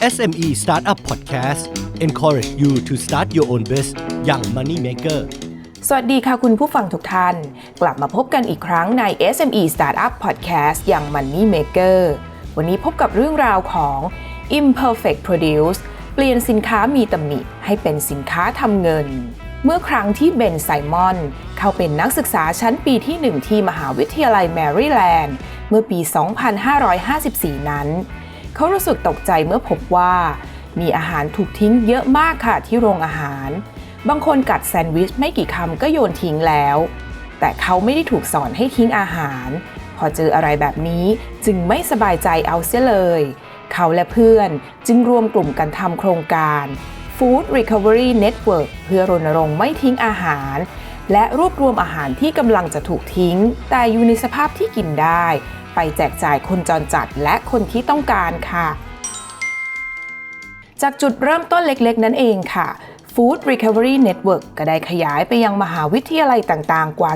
SME Startup Podcast encourage you to start your own biz อย่าง Money Maker สวัสดีค่ะคุณผู้ฟังทุกท่าน กลับมาพบกันอีกครั้งใน SME Startup Podcast อย่าง Money Maker วันนี้พบกับเรื่องราวของ Imperfect Produce เปลี่ยนสินค้ามีตำหนิให้เป็นสินค้าทำเงิน เมื่อครั้งที่เบนไซมอน เข้าเป็นนักศึกษาชั้นปีที่ 1 ที่มหาวิทยาลัยแมริแลนด์เมื่อปี 2554 นั้น เขารู้สึกตกใจเมื่อพบว่า มีอาหารถูกทิ้งเยอะมากค่ะที่โรงอาหาร บางคนกัดแซนด์วิชไม่กี่คำก็โยนทิ้งแล้ว แต่เขาไม่ได้ถูกสอนให้ทิ้งอาหาร พอเจออะไรแบบนี้จึงไม่สบายใจเอาเสียเลย เขาและเพื่อนจึงรวมกลุ่มกันทำโครงการ Food Recovery Network เพื่อรณรงค์ไม่ทิ้งอาหาร และรวบรวมอาหารที่กำลังจะถูกทิ้ง แต่อยู่ในสภาพที่กินได้ ไปแจกจ่ายคนจรจัดและคนที่ต้องการค่ะ จากจุดเริ่มต้นเล็กๆ นั่นเองค่ะ Food Recovery Network ก็ได้ขยายไปยังมหาวิทยาลัยต่างๆ กว่า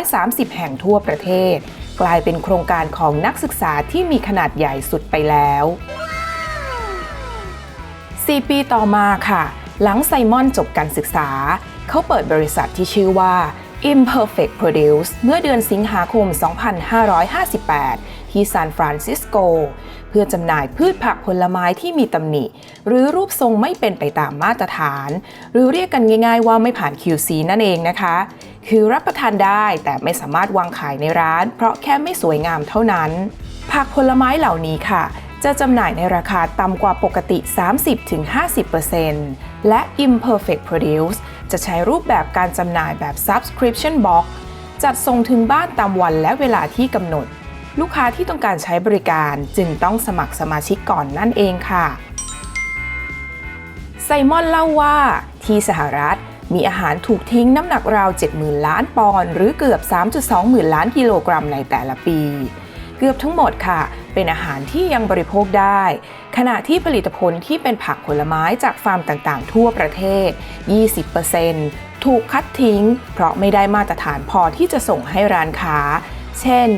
230 แห่งทั่วประเทศ กลายเป็นโครงการของนักศึกษาที่มีขนาดใหญ่สุดไปแล้ว 4 ปีต่อมาค่ะ หลังไซมอนจบการศึกษา เขาเปิดบริษัทที่ชื่อว่า Imperfect Produce เมื่อเดือนสิงหาคม 2558 ที่ซานฟรานซิสโก เพื่อจำหน่ายพืชผักผลไม้ที่มีตำหนิ หรือรูปทรงไม่เป็นไปตามมาตรฐาน หรือเรียกกันง่ายๆว่าไม่ผ่าน QC นั่นเองนะคะ คือรับประทานได้แต่ไม่สามารถวางขายในร้าน เพราะแค่ไม่สวยงามเท่านั้น ผักผลไม้เหล่านี้ค่ะจะจำหน่ายในราคาต่ำกว่าปกติ 30-50%และ Imperfect Produce จะใช้รูปแบบการจำหน่ายแบบ Subscription Box จัดส่งถึงบ้านตามวันและเวลาที่กำหนด ลูกค้าที่ต้องการใช้บริการจึงต้องสมัครสมาชิกก่อนนั่นเองค่ะ ไซมอนเล่าว่า ที่สหรัฐมีอาหารถูกทิ้งน้ำหนักราว 70,000 ล้านปอนด์หรือเกือบ 3.2 หมื่นล้านกิโลกรัมในแต่ละปี กือบทั้งหมดค่ะ เป็นอาหารที่ยังบริโภคได้ ขณะที่ผลิตผลที่เป็นผักผลไม้จากฟาร์มต่างๆ ทั่วประเทศ 20%ถูกคัดทิ้ง เพราะไม่ได้มาตรฐานพอที่จะส่งให้ร้านค้า เช่น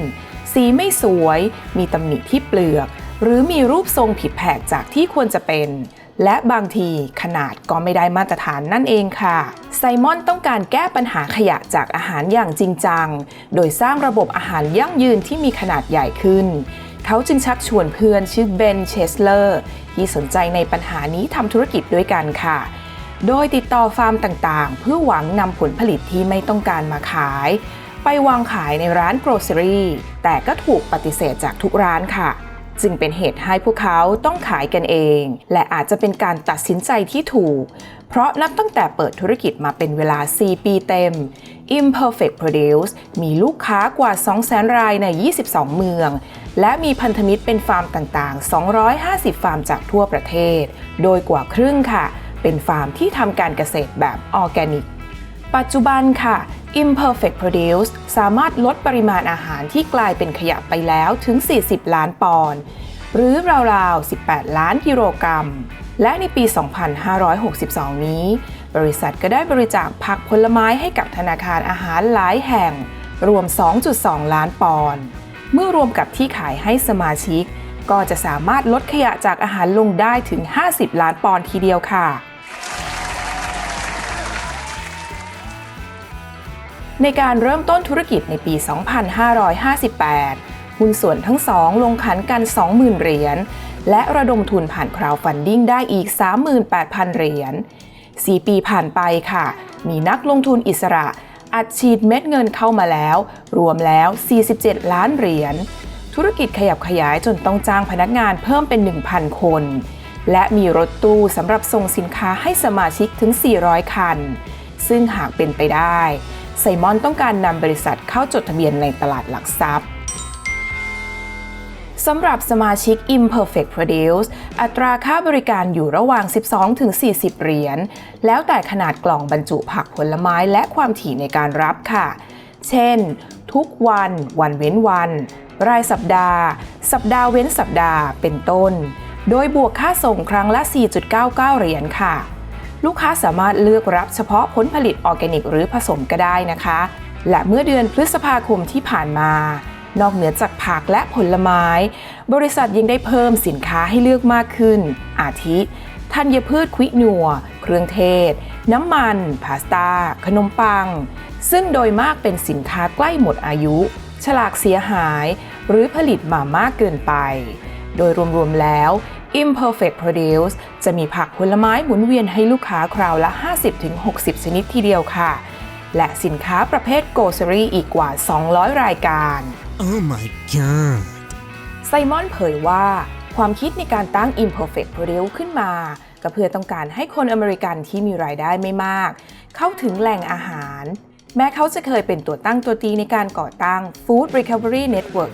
สีไม่สวย มีตำหนิที่เปลือก หรือมีรูปทรงผิดแผกจากที่ควรจะเป็น และบางทีขนาดก็ไม่ได้มาตรฐานนั่นเองค่ะ ไซมอนต้องการแก้ปัญหาขยะจากอาหารอย่างจริงจัง โดยสร้างระบบอาหารยั่งยืนที่มีขนาดใหญ่ขึ้น เขาจึงชักชวนเพื่อนชื่อเบนเชสเลอร์ที่สนใจในปัญหานี้ทำธุรกิจด้วยกันค่ะ โดยติดต่อฟาร์มต่างๆ เพื่อหวังนำผลผลิตที่ไม่ต้องการมาขาย ไปวางขายในร้านโกรเซอรี่แต่ก็ถูกปฏิเสธจากทุกร้านค่ะ จึงเป็นเหตุให้พวกเขาต้องขายกันเอง และอาจจะเป็นการตัดสินใจที่ถูก เพราะนับตั้งแต่เปิดธุรกิจมาเป็นเวลา 4 ปีเต็ม Imperfect Produce มีลูกค้ากว่า 200,000 รายใน 22 เมือง และมีพันธมิตรเป็นฟาร์มต่างๆ 250 ฟาร์มจากทั่วประเทศ โดยกว่าครึ่งค่ะ เป็นฟาร์มที่ทำการเกษตรแบบออร์แกนิก ปัจจุบันค่ะ Imperfect Produce สามารถลดปริมาณอาหารที่กลายเป็นขยะไปแล้วถึง 40 ล้านปอนด์หรือราวๆ 18 ล้านกิโลกรัม และในปี 2562 นี้ บริษัทก็ได้บริจาคผักผลไม้ให้กับธนาคารอาหารหลายแห่ง รวม 2.2 ล้านปอนด์ เมื่อรวมกับที่ขายให้สมาชิก ก็จะสามารถลดขยะจากอาหารลงได้ถึง 50 ล้านปอนด์ทีเดียวค่ะ ในการเริ่มต้นธุรกิจในปี 2558 หุ้นส่วนทั้งสองลงขันกัน 20,000 เหรียญ และระดมทุนผ่าน crowdfunding ได้อีก 38,000 เหรียญ 4 ปีผ่านไปค่ะ มีนักลงทุนอิสระอัดฉีดเม็ดเงินเข้ามาแล้ว รวมแล้ว 47 ล้านเหรียญ ธุรกิจขยับขยายจนต้องจ้างพนักงานเพิ่มเป็น 1,000 คน และมีรถตู้สำหรับส่งสินค้าให้สมาชิกถึง 400 คัน ซึ่งหากเป็นไปได้ ไซมอนต้องการนำบริษัทเข้าจดทะเบียนในตลาดหลักทรัพย์สำหรับสมาชิก Imperfect Produce อัตราค่าบริการอยู่ระหว่าง 12-40 เหรียญ แล้วแต่ขนาดกล่องบรรจุผักผลไม้และความถี่ในการรับค่ะ เช่น ทุกวัน วันเว้นวัน รายสัปดาห์ สัปดาห์เว้นสัปดาห์ เป็นต้น โดยบวกค่าส่งครั้งละ 4.99 เหรียญค่ะ ลูกค้าสามารถเลือกรับเฉพาะผลผลิตออร์แกนิก หรือผสมก็ได้นะคะ และเมื่อเดือนพฤษภาคมที่ผ่านมา นอกเหนือจากผักและผลไม้ บริษัทยังได้เพิ่มสินค้าให้เลือกมากขึ้น อาทิธัญพืชควินัว เครื่องเทศ น้ำมัน พาสต้า ขนมปัง ซึ่งโดยมากเป็นสินค้าใกล้หมดอายุ ฉลากเสียหาย หรือผลิตมามากเกินไป โดยรวมๆแล้ว Imperfect Produce จะมีผักผลไม้หมุนเวียนให้ลูกค้าคราวละ 50-60 ชนิดทีเดียวค่ะ และสินค้าประเภทโกซ e รีอีกกว่า 200 รายการ Oh my god. ไซมอนเผยว่า ความคิดในการตั้ง Imperfect Produce ขึ้นมา ก็เพื่อต้องการให้คนอเมริกันที่มีรายได้ไม่มาก เข้าถึงแหล่งอาหาร แม้เขาจะเคยเป็นตัวตั้งตัวตีในการก่อตั้ง Food Recovery Network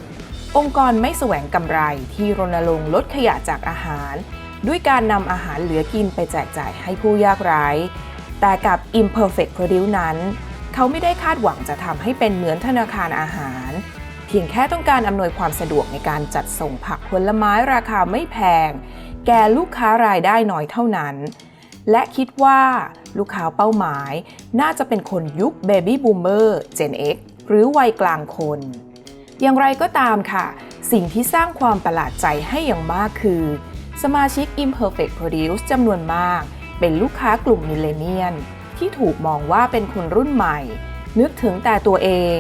องค์กรไม่แสวงกำไรที่รณรงค์ลดขยะจากอาหาร ด้วยการนำอาหารเหลือกินไปแจกจ่ายให้ผู้ยากไร้ แต่กับ Imperfect Produce นั้น เขาไม่ได้คาดหวังจะทำให้เป็นเหมือนธนาคารอาหาร เพียงแค่ต้องการอำนวยความสะดวกในการจัดส่งผักผลไม้ราคาไม่แพง แก่ลูกค้ารายได้น้อยเท่านั้น และคิดว่าลูกค้าเป้าหมาย น่าจะเป็นคนยุค Baby Boomer Gen X หรือวัยกลางคน อย่างไรก็ตามค่ะ สิ่งที่สร้างความประหลาดใจให้อย่างมากคือ สมาชิก Imperfect Produce จำนวนมาก เป็นลูกค้ากลุ่มมิเลเนียน ที่ถูกมองว่าเป็นคนรุ่นใหม่ นึกถึงแต่ตัวเอง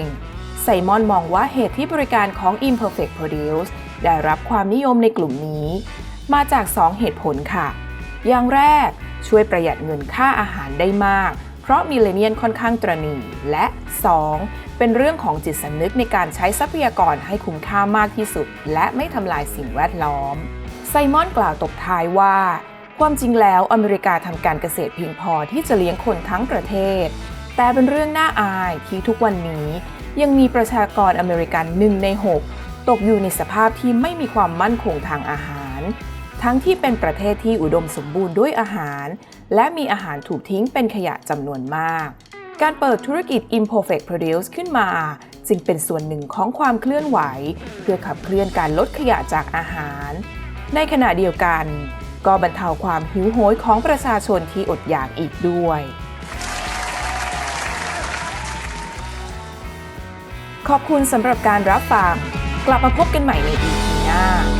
ไซมอนมองว่าเหตุที่บริการของ Imperfect Produce ได้รับความนิยมในกลุ่มนี้ มาจาก 2 เหตุผลค่ะ อย่างแรกช่วยประหยัดเงินค่าอาหารได้มาก ราะมิเลเนียนค่อนข้างตรณีและ 2. เป็นเรื่องของจิตสำนึกในการใช้ทรัพยากรให้คุ้มค่ามากที่สุด และไม่ทำลายสิ่งแวดล้อม ไซมอนกล่าวตบท้ายว่า ความจริงแล้วอเมริกาทำการเกษตรเพียงพอที่จะเลี้ยงคนทั้งประเทศ แต่เป็นเรื่องน่าอายที่ทุกวันนี้ ยังมีประชากรอเมริกันหนึ่งใน 6 ตกอยู่ในสภาพที่ไม่มีความมั่นคงทางอาหาร ทั้งที่เป็นประเทศที่อุดมสมบูรณ์ด้วยอาหาร และมีอาหารถูกทิ้งเป็นขยะจำนวนมาก การเปิดธุรกิจ Imperfect Produce ขึ้นมา จึงเป็นส่วนหนึ่งของความเคลื่อนไหว เพื่อขับเคลื่อนการลดขยะจากอาหาร ในขณะเดียวกัน ก็บรรเทาความหิวโหยของประชาชนที่อดอยากอีกด้วยขอบคุณสำหรับการรับฟัง กลับมาพบกันใหม่ใน EP หน้า